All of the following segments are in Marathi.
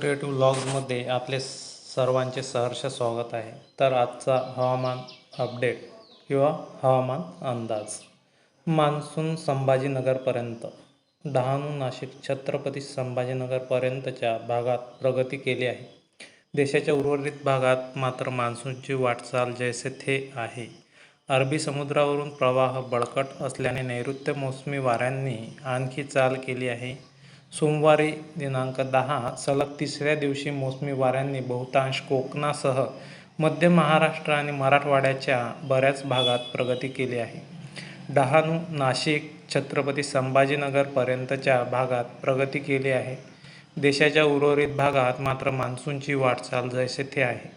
क्रिएटिव्ह व्लॉग्समध्ये आपले सर्वांचे सहर्ष स्वागत आहे. तर आजचा हवामान अपडेट किंवा हवामान अंदाज. मान्सून संभाजीनगरपर्यंत. डहाणू नाशिक छत्रपती संभाजीनगरपर्यंतच्या भागात प्रगती केली आहे. देशाच्या उर्वरित भागात मात्र मान्सूनची वाटचाल जैसे थे आहे. अरबी समुद्रावरून प्रवाह बळकट असल्याने नैऋत्य मोसमी वाऱ्यांनी आणखी चाल केली आहे. सोमवारी दिनांक दहा सलग तिसऱ्या दिवशी मोसमी वाऱ्यांनी बहुतांश कोकणासह मध्य महाराष्ट्र आणि मराठवाड्याच्या बऱ्याच भागात प्रगती केली आहे. डहाणू नाशिक छत्रपती संभाजीनगरपर्यंतच्या भागात प्रगती केली आहे. देशाच्या उर्वरित भागात मात्र मान्सूनची वाटचाल जैसे थे आहे.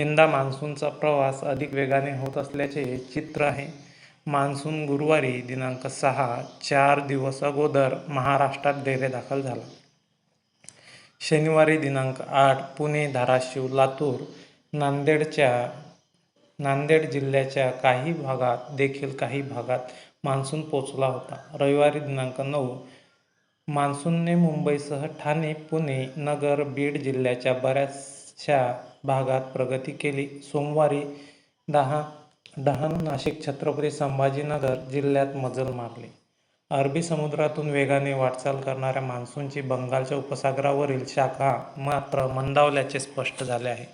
यंदा मान्सूनचा प्रवास अधिक वेगाने होत असल्याचे चित्र आहे. मान्सून गुरुवारी दिनांक सहा चार दिवस अगोदर महाराष्ट्रात डेरेदाखल झाला. शनिवारी दिनांक आठ पुणे धाराशिव लातूर नांदेडच्या नांदेड जिल्ह्याच्या काही भागात देखील काही भागात मान्सून पोचला होता. रविवारी दिनांक नऊ मान्सूनने मुंबईसह ठाणे पुणे नगर बीड जिल्ह्याच्या बऱ्याचशा भागात प्रगती केली. सोमवारी दहा डहाणू नाशिक छत्रपती संभाजीनगर जिल्ह्यात मजल मारली. अरबी समुद्रातून वेगाने वाटचाल करणाऱ्या मान्सूनची बंगालच्या उपसागरावरील शाखा मात्र मंदावल्याचे स्पष्ट झाले आहे.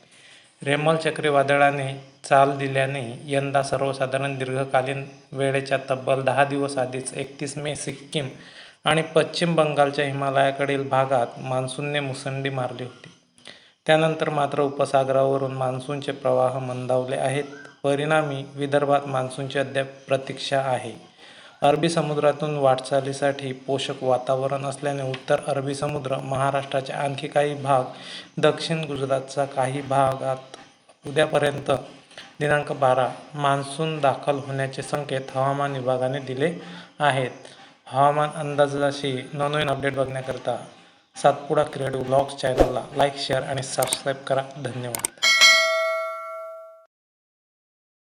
रेमल चक्रीवादळाने चाल दिल्याने यंदा सर्वसाधारण दीर्घकालीन वेळेच्या तब्बल दहा दिवस आधीच एकतीस मे सिक्कीम आणि पश्चिम बंगालच्या हिमालयाकडील भागात मान्सूनने मुसंडी मारली होती. त्यानंतर मात्र उपसागरावरून मान्सूनचे प्रवाह मंदावले आहेत. परिणामी विदर्भात मान्सूनची अद्याप प्रतीक्षा आहे. अरबी समुद्रातून वाटचालीसाठी पोषक वातावरण असल्याने उत्तर अरबी समुद्र महाराष्ट्राचे आणखी काही भाग दक्षिण गुजरातचा काही भागात उद्यापर्यंत दिनांक बारा मान्सून दाखल होण्याचे संकेत हवामान विभागाने दिले आहेत. हवामान अंदाजाशी नवनवीन अपडेट बघण्याकरता सातपुडा क्रिएटिव्ह ब्लॉग्स चॅनलला लाईक शेअर आणि सबस्क्राईब करा. धन्यवाद.